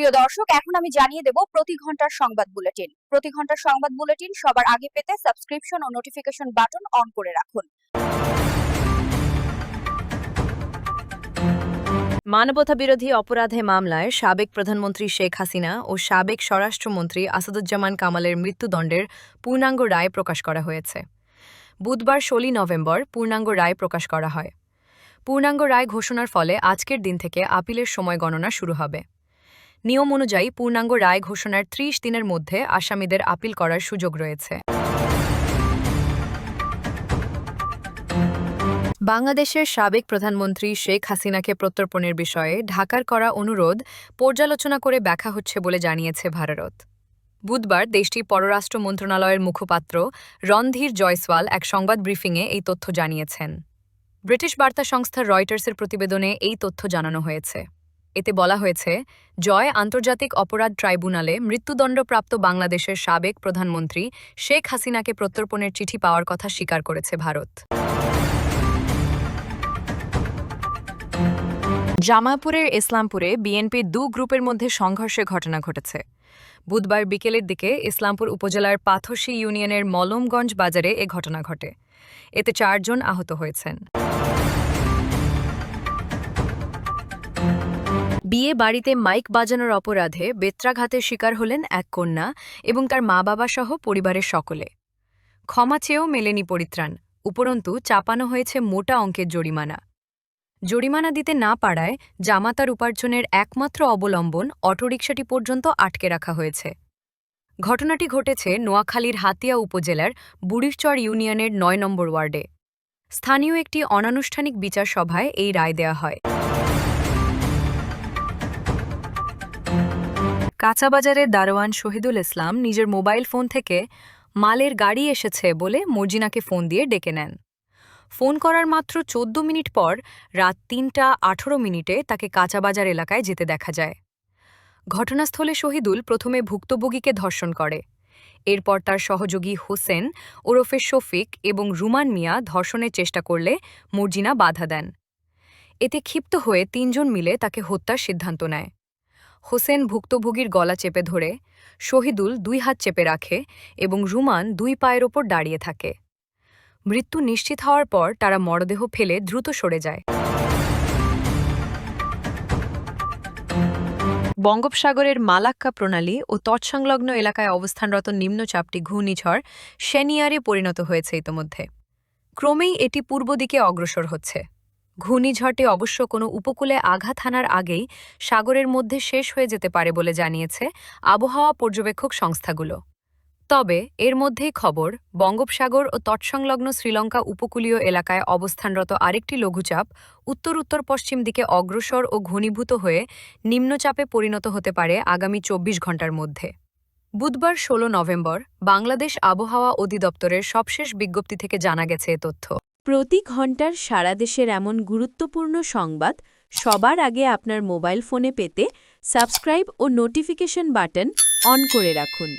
প্রিয় দর্শক, এখন আমি জানিয়ে দেব প্রতি ঘণ্টার সংবাদ বুলেটিন। প্রতি ঘণ্টার সংবাদ বুলেটিন সবার আগে পেতে সাবস্ক্রিপশন ও নোটিফিকেশন বাটন অন করে রাখুন। মানবতা বিরোধী অপরাধে মামলায় সাবেক প্রধানমন্ত্রী শেখ হাসিনা ও সাবেক স্বরাষ্ট্রমন্ত্রী আসাদুজ্জামান কামালের মৃত্যুদণ্ডের পূর্ণাঙ্গ রায় প্রকাশ করা হয়েছে। বুধবার ষোলই নভেম্বর পূর্ণাঙ্গ রায় প্রকাশ করা হয়। পূর্ণাঙ্গ রায় ঘোষণার ফলে আজকের দিন থেকে আপিলের সময় গণনা শুরু হবে। নিয়ম অনুযায়ী পূর্ণাঙ্গ রায় ঘোষণার ত্রিশ দিনের মধ্যে আসামিদের আপিল করার সুযোগ রয়েছে। বাংলাদেশের সাবেক প্রধানমন্ত্রী শেখ হাসিনাকে প্রত্যর্পণের বিষয়ে ঢাকার করা অনুরোধ পর্যালোচনা করে ব্যাখ্যা হচ্ছে বলে জানিয়েছে ভারত। বুধবার দেশটির পররাষ্ট্র মন্ত্রণালয়ের মুখপাত্র রণধীর জয়সওয়াল এক সংবাদ ব্রিফিংয়ে এই তথ্য জানিয়েছেন। ব্রিটিশ বার্তা সংস্থা রয়টার্সের প্রতিবেদনে এই তথ্য জানানো হয়েছে। এতে বলা হয়েছে, জয় আন্তর্জাতিক অপরাধ ট্রাইব্যুনালে মৃত্যুদণ্ডপ্রাপ্ত বাংলাদেশের সাবেক প্রধানমন্ত্রী শেখ হাসিনাকে প্রত্যর্পণের চিঠি পাওয়ার কথা স্বীকার করেছে ভারত। জামালপুরের ইসলামপুরে বিএনপির দু গ্রুপের মধ্যে সংঘর্ষের ঘটনা ঘটেছে। বুধবার বিকেলের দিকে ইসলামপুর উপজেলার পাথসি ইউনিয়নের মলমগঞ্জ বাজারে এ ঘটনা ঘটে। এতে চারজন আহত হয়েছেন। বিয়ে বাড়িতে মাইক বাজানোর অপরাধে বেত্রাঘাতের শিকার হলেন এক কন্যা এবং তার মা বাবা সহ পরিবারের সকলে। ক্ষমা চেয়েও মেলেনি পরিত্রাণ, উপরন্তু চাপানো হয়েছে মোটা অঙ্কের জরিমানা। জরিমানা দিতে না পারায় জামাতার উপার্জনের একমাত্র অবলম্বন অটোরিকশাটি পর্যন্ত আটকে রাখা হয়েছে। ঘটনাটি ঘটেছে নোয়াখালীর হাতিয়া উপজেলার বুড়িরচর ইউনিয়নের নয় নম্বর ওয়ার্ডে। স্থানীয় একটি অনানুষ্ঠানিক বিচার সভায় এই রায় দেয়া হয়। কাঁচাবাজারের দারোয়ান শহীদুল ইসলাম নিজের মোবাইল ফোন থেকে মালের গাড়ি এসেছে বলে মর্জিনাকে ফোন দিয়ে ডেকে নেন। ফোন করার মাত্র চোদ্দ মিনিট পর রাত তিনটা আঠেরো মিনিটে তাকে কাঁচাবাজার এলাকায় যেতে দেখা যায়। ঘটনাস্থলে শহীদুল প্রথমে ভুক্তভোগীকে ধর্ষণ করে। এরপর তার সহযোগী হোসেন, ওরফে শফিক এবং রুমান মিয়া ধর্ষণের চেষ্টা করলে মর্জিনা বাধা দেন। এতে ক্ষিপ্ত হয়ে তিনজন মিলে তাকে হত্যার সিদ্ধান্ত নেয়। হোসেন ভুক্তভোগীর গলা চেপে ধরে, শহীদুল দুই হাত চেপে রাখে এবং রুমান দুই পায়ের ওপর দাঁড়িয়ে থাকে। মৃত্যু নিশ্চিত হওয়ার পর তারা মরদেহ ফেলে দ্রুত সরে যায়। বঙ্গোপসাগরের মালাক্কা প্রণালী ও তৎসংলগ্ন এলাকায় অবস্থানরত নিম্নচাপটি ঘূর্ণিঝড় শেনিয়ারে পরিণত হয়েছে ইতোমধ্যে। ক্রমেই এটি পূর্ব দিকে অগ্রসর হচ্ছে। ঘূর্ণিঝড়টি অবশ্য কোনো উপকূলে আঘাত হানার আগেই সাগরের মধ্যে শেষ হয়ে যেতে পারে বলে জানিয়েছে আবহাওয়া পর্যবেক্ষক সংস্থাগুলো। তবে এর মধ্যেই খবর, বঙ্গোপসাগর ও তৎসংলগ্ন শ্রীলঙ্কা উপকূলীয় এলাকায় অবস্থানরত আরেকটি লঘুচাপ উত্তর উত্তর পশ্চিম দিকে অগ্রসর ও ঘনীভূত হয়ে নিম্নচাপে পরিণত হতে পারে আগামী চব্বিশ ঘণ্টার মধ্যে। বুধবার ১৬ নভেম্বর বাংলাদেশ আবহাওয়া অধিদপ্তরের সবশেষ বিজ্ঞপ্তি থেকে জানা গেছে এ তথ্য। প্রতি ঘণ্টার সারা দেশের এমন গুরুত্বপূর্ণ সংবাদ সবার আগে আপনার মোবাইল ফোনে পেতে সাবস্ক্রাইব ও নোটিফিকেশন বাটন অন করে রাখুন।